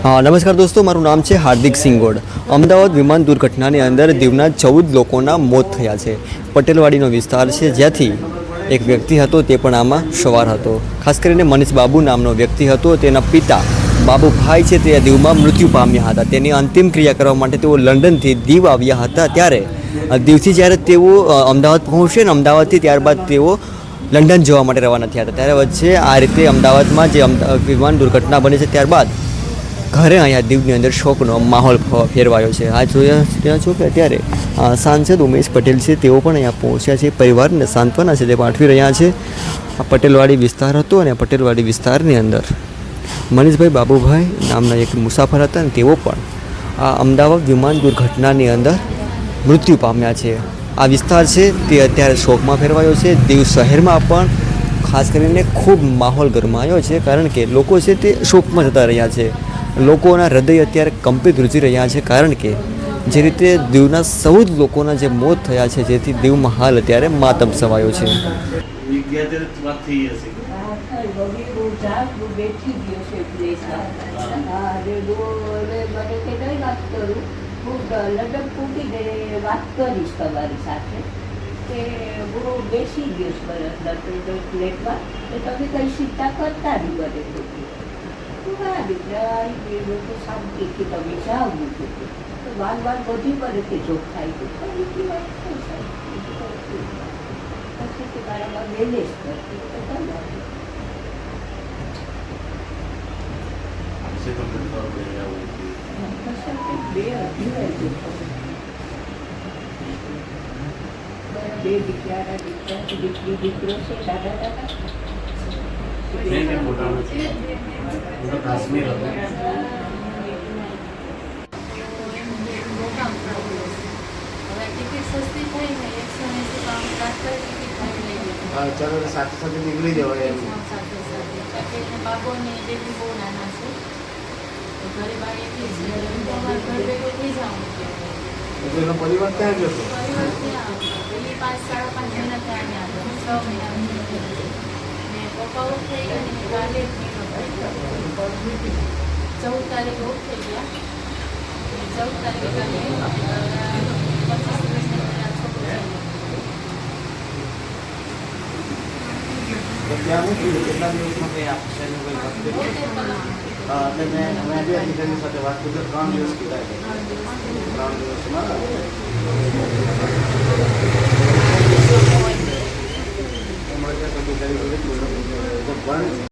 નમસ્કાર દોસ્તો, મારું નામ છે હાર્દિક સિંગોડ. અમદાવાદ વિમાન દુર્ઘટનાની અંદર દીવના ચૌદ લોકોના મોત થયા છે. પટેલવાડીનો વિસ્તાર છે, જ્યાંથી એક વ્યક્તિ હતો, તે પણ આમાં સવાર હતો. ખાસ કરીને મનીષ બાબુ નામનો વ્યક્તિ હતો, તેના પિતા બાબુભાઈ છે, તે દીવમાં મૃત્યુ પામ્યા હતા. તેની અંતિમ ક્રિયા કરવા માટે તેઓ લંડનથી દીવ આવ્યા હતા. ત્યારે દીવથી જ્યારે તેઓ અમદાવાદ પહોંચે ને અમદાવાદથી ત્યારબાદ તેઓ લંડન જવા માટે રવાના થયા હતા. ત્યારે વચ્ચે આ રીતે અમદાવાદમાં જે વિમાન દુર્ઘટના બની છે, ત્યારબાદ ઘરે અહીંયા દીવની અંદર શોકનો માહોલ ફેરવાયો છે. આ જોયા ત્યાં છો કે અત્યારે સાંસદ ઉમેશ પટેલ છે, તેઓ પણ અહીંયા પહોંચ્યા છે. પરિવારને સાંત્વના છે તે પાઠવી રહ્યા છે. આ પટેલવાડી વિસ્તાર હતો અને પટેલવાડી વિસ્તારની અંદર મનીષભાઈ બાબુભાઈ નામના એક મુસાફર હતા અને તેઓ પણ આ અમદાવાદ વિમાન દુર્ઘટનાની અંદર મૃત્યુ પામ્યા છે. આ વિસ્તાર છે તે અત્યારે શોકમાં ફેરવાયો છે. દીવ શહેરમાં પણ ખાસ કરીને ખૂબ માહોલ ગરમાયો છે કારણ કે લોકો છે તે શોકમાં જતા રહ્યા છે. લોકોના હૃદય અત્યારે કંપિત રૂચી રહ્યા છે કારણ કે જે રીતે દીવના સૌ જ લોકોના જે મોત થયા છે જેથી દીવમાં હાલ અત્યારે માતમ સવાયો છે બેસી ગયો છે હા દીકરા એ લોકો શાંતિથી તમે જાઓ મૂકું તો વાર વાર બધી કે જોખાઈ ગયું પણ એટલી વાત શું સાહેબ પછી તે મારામાં મેનેજ કરતી તો તમે બે દીકરાના દીકરા દીકરી દીકરો છે દાદા દાદા. નહીં નહીં મોટાનું છે હું તો કાશ્મીર હતો. ચાલો સાથે સાથે નીકળી જવાય એમ. બાબોને બેબી બહુ નાના છે. ઘરે બાર એકલી અમારા ઘર ભેગું થઈ જાઉં એટલે એનો પરિવાર ત્યાં ગયો હતો. ઓફ થઈ ગયા ને કાલે ચૌદ તારીખે ઓફ થઈ ગયા ચૌદ તારીખે પચીસ આ છોકરો એટલે મેં મેં બી અધિકારી સાથે વાત ત્રણ દિવસ કીધા ત્રણ દિવસમાં.